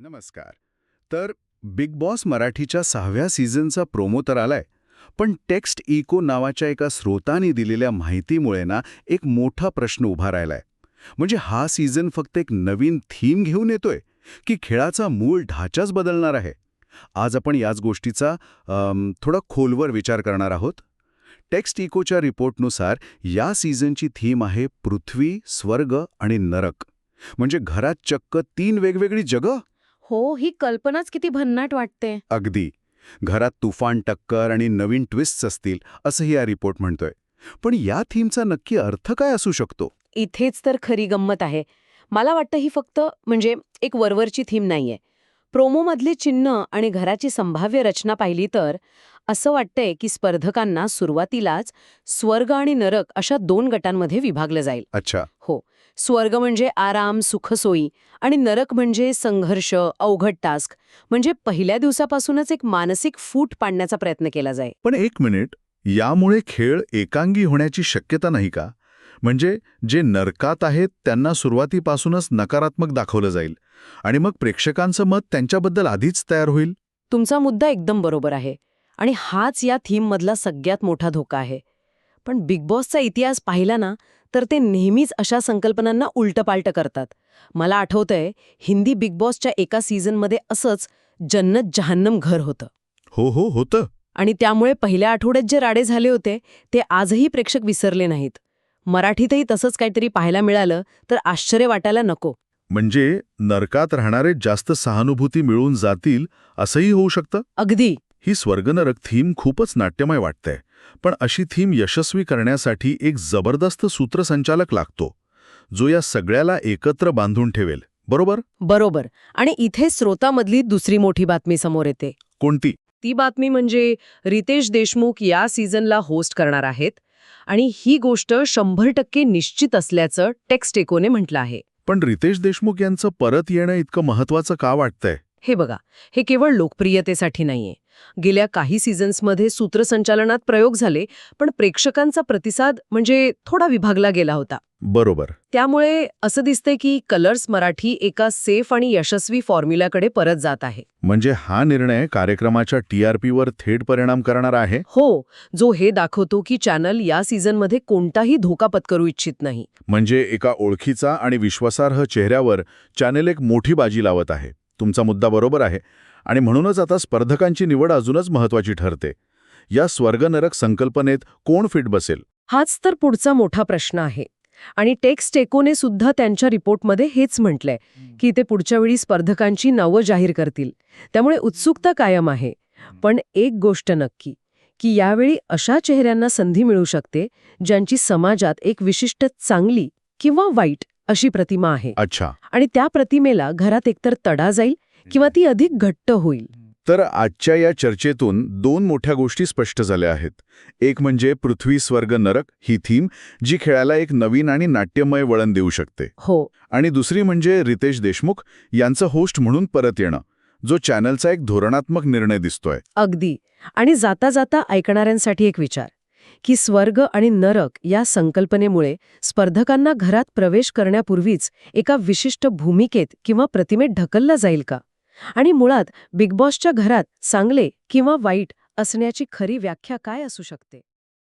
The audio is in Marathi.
नमस्कार. तर बिग बॉस मराठीच्या सहाव्या सीझनचा प्रोमो तर आलाय पण टेक्स्ट इको नावाच्या एका स्रोताने दिलेल्या माहितीमुळे ना एक मोठा प्रश्न उभा राहिलाय. म्हणजे हा सीझन फक्त एक नवीन थीम घेऊन येतोय की खेळाचा मूळ ढाचाच बदलणार आहे? आज आपण याच गोष्टीचा थोडा खोलवर विचार करणार आहोत. टेक्स्ट इकोच्या रिपोर्टनुसार या सीझनची थीम आहे पृथ्वी स्वर्ग आणि नरक. म्हणजे घरात चक्क तीन वेगवेगळी जगं? हो ही कल्पनाच किती भन्नाट वाटते. अगदी. घरात तुफान टक्कर आणि नवीन ट्विस्ट्स असतील असंही या रिपोर्ट म्हणतोय. पण या थीमचा नक्की अर्थ काय असू शकतो? इथेच तर खरी गंमत आहे. मला वाटतं ही फक्त म्हणजे एक वरवरची थीम नाहीये. प्रोमोमधले चिन्ह आणि घराची संभाव्य रचना पाहिली तर असं वाटतंय की स्पर्धकांना सुरुवातीलाच स्वर्ग आणि नरक अशा दोन गटांमध्ये विभागलं जाईल. अच्छा. हो स्वर्ग म्हणजे आराम सुखसोयी आणि नरक म्हणजे संघर्ष अवघड टास्क म्हणजे पहिल्या दिवसापासूनच एक मानसिक फूट पाडण्याचा प्रयत्न केला जाईल पण एक मिनिट यामुळे खेळ एकांगी होण्याची शक्यता नाही का? म्हणजे जे नरकात आहेत त्यांना सुरुवातीपासूनच नकारात्मक दाखवलं जाईल. आणि मग प्रेक्षकांचं मत त्यांच्याबद्दल आधीच तयार होईल? तुमचा मुद्दा एकदम बरोबर आहे. आणि हाच या थीममधला सगळ्यात मोठा धोका आहे. पण बिग बॉसचा इतिहास पाहिला ना तर ते नेहमीच अशा संकल्पनांना उलटपालट करतात. मला आठवतंय हिंदी बिग बॉसच्या एका सीझनमध्ये असंच जन्नत जहान्नम घर होतं. हो हो होतं. आणि त्यामुळे पहिल्या आठवड्यात जे राडे झाले होते ते आजही प्रेक्षक विसरले नाहीत. मराठीतही तसंच काहीतरी पाहायला मिळालं तर आश्चर्य वाटायला नको. म्हणजे नरकात राहणारे जास्त सहानुभूती मिळून जातील असंही होऊ शकतं? अगदी. ही स्वर्गनरक थीम खूपच नाट्यमय वाटते पण अशी थीम यशस्वी करण्यासाठी एक जबरदस्त सूत्रसंचालक लागतो जो या सगळ्याला एकत्र बांधून ठेवेल बरोबर? बरोबर. आणि इथे स्रोतामधली दुसरी मोठी बातमी समोर येते. कोणती? ती बातमी म्हणजे रितेश देशमुख या सीझनला होस्ट करणार आहेत आणि ही गोष्ट शंभर टक्के निश्चित असल्याचं टेक्स्ट एकोने म्हटलं आहे. पण रितेश देशमुख यांचं परत येणं इतकं महत्वाचं का वाटतंय? हे बघा हे केवळ लोकप्रियतेसाठी नाहीये. गेल्या काही सीझन्समध्ये सूत्रसंचालनात प्रयोग झाले पण प्रेक्षकांचा प्रतिसाद म्हणजे थोडा विभागला गेला होता. बरोबर. त्यामुळे असं दिसतंय की कलर्स मराठी एका सेफ आणि यशस्वी फॉर्म्युल्याकडे परत जात आहे. म्हणजे हा निर्णय कार्यक्रमाच्या टीआरपीवर थेट परिणाम करणार आहे? हो जो हे दाखवतो की चॅनल या सीझनमध्ये कोणताही धोका पत्करू इच्छित नाही. म्हणजे एका ओळखीचा आणि विश्वासार्ह चेहऱ्यावर चॅनेल एक मोठी बाजी लावत आहे. तुमचा मुद्दा बरोबर आहे. आणि म्हणूनच आता स्पर्धकांची निवड अजूनच महत्वाची ठरते. या स्वर्गनरक संकल्पनेत कोण फिट बसेल? हाच तर पुढचा मोठा प्रश्न आहे. आणि टेक्स्ट एकोने सुद्धा त्यांच्या रिपोर्टमध्ये हेच म्हटलंय की ते पुढच्या वेळी स्पर्धकांची नावं जाहीर करतील. त्यामुळे उत्सुकता कायम आहे. पण एक गोष्ट नक्की की यावेळी अशा चेहऱ्यांना संधी मिळू शकते ज्यांची समाजात एक विशिष्ट चांगली किंवा वाईट अशी प्रतिमा आहे. अच्छा. आणि त्या प्रतिमेला घरात एकतर तडा जाईल किंवा ती अधिक घट्ट होईल. तर आजच्या या चर्चेतून दोन मोठ्या गोष्टी स्पष्ट झाल्या आहेत. एक म्हणजे पृथ्वी स्वर्ग नरक ही थीम जी खेळाला एक नवीन आणि नाट्यमय वळण देऊ शकते. हो. आणि दुसरी म्हणजे रितेश देशमुख यांचं होस्ट म्हणून परत येणं जो चॅनलचा एक धोरणात्मक निर्णय दिसतोय. अगदी. आणि जाता जाता ऐकणाऱ्यांसाठी एक विचार की स्वर्ग आणि नरक या संकल्पनेमुळे स्पर्धकांना घरात प्रवेश करण्यापूर्वीच एका विशिष्ट भूमिकेत किंवा प्रतिमेत ढकलला जाईल का? आणि मुळात बिग बॉसच्या घरात चांगले किंवा वाईट असण्याची खरी व्याख्या काय असू शकते?